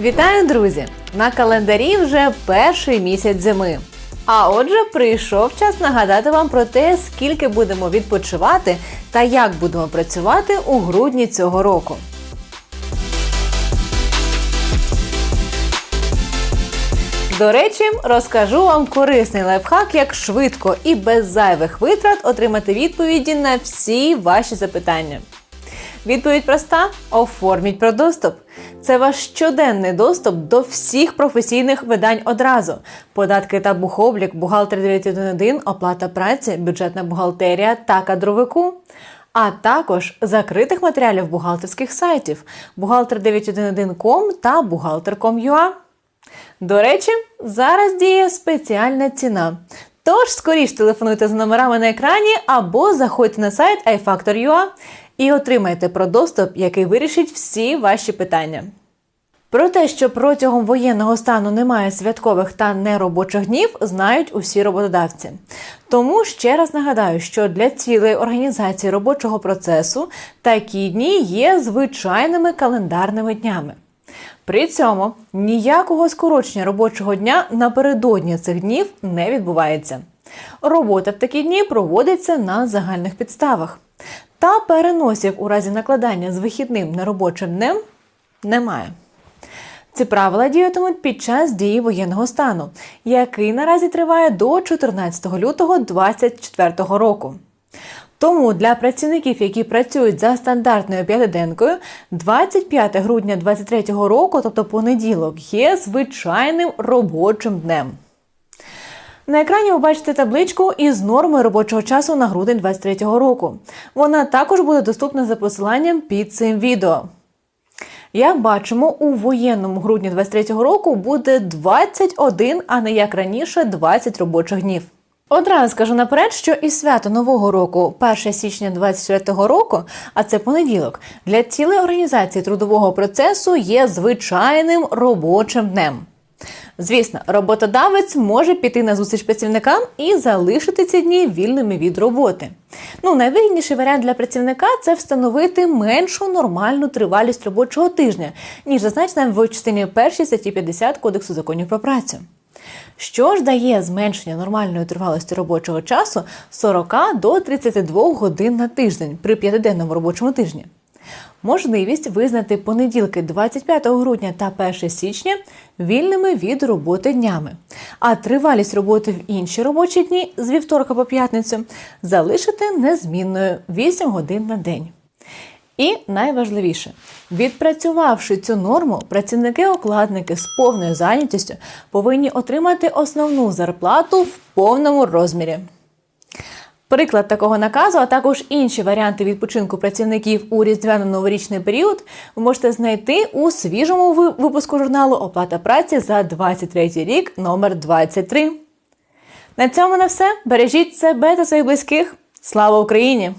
Вітаю, друзі! На календарі вже перший місяць зими. А отже, прийшов час нагадати вам про те, скільки будемо відпочивати та як будемо працювати у грудні цього року. До речі, розкажу вам корисний лайфхак, як швидко і без зайвих витрат отримати відповіді на всі ваші запитання. Відповідь проста: оформіть про доступ. Це ваш щоденний доступ до всіх професійних видань одразу: податки та бухоблік, бухгалтер 911, оплата праці, бюджетна бухгалтерія та кадровику. А також закритих матеріалів бухгалтерських сайтів бухгалтер 911.com та бухгалтер.com.ua. До речі, зараз діє спеціальна ціна. Тож скоріш телефонуйте за номерами на екрані або заходьте на сайт iFactor.ua і отримайте про доступ, який вирішить всі ваші питання. Про те, що протягом воєнного стану немає святкових та неробочих днів, знають усі роботодавці. Тому ще раз нагадаю, що для цілої організації робочого процесу такі дні є звичайними календарними днями. При цьому ніякого скорочення робочого дня напередодні цих днів не відбувається. Робота в такі дні проводиться на загальних підставах. Та переносів у разі накладання з вихідним неробочим днем немає. Ці правила діятимуть під час дії воєнного стану, який наразі триває до 14 лютого 2024 року. Тому для працівників, які працюють за стандартною п'ятиденкою, 25 грудня 2023 року, тобто понеділок, є звичайним робочим днем. На екрані ви бачите табличку із нормою робочого часу на грудень 2023 року. Вона також буде доступна за посиланням під цим відео. Як бачимо, у воєнному грудні 2023 року буде 21, а не як раніше 20 робочих днів. Одразу скажу наперед, що і свято Нового року, 1 січня 2024 року, а це понеділок, для цілої організації трудового процесу є звичайним робочим днем. Звісно, роботодавець може піти на зустріч працівникам і залишити ці дні вільними від роботи. Ну, найвигідніший варіант для працівника це встановити меншу нормальну тривалість робочого тижня, ніж зазначена в частині 1 статті 50 Кодексу законів про працю. Що ж дає зменшення нормальної тривалості робочого часу 40 до 32 годин на тиждень при п'ятиденному робочому тижні? Можливість визнати понеділки 25 грудня та 1 січня вільними від роботи днями, а тривалість роботи в інші робочі дні з вівторка по п'ятницю залишити незмінною 8 годин на день. І найважливіше, відпрацювавши цю норму, працівники-окладники з повною зайнятістю повинні отримати основну зарплату в повному розмірі. Приклад такого наказу, а також інші варіанти відпочинку працівників у різдвяно-новорічний період ви можете знайти у свіжому випуску журналу Оплата праці за 23 рік номер 23. На цьому на все. Бережіть себе та своїх близьких. Слава Україні!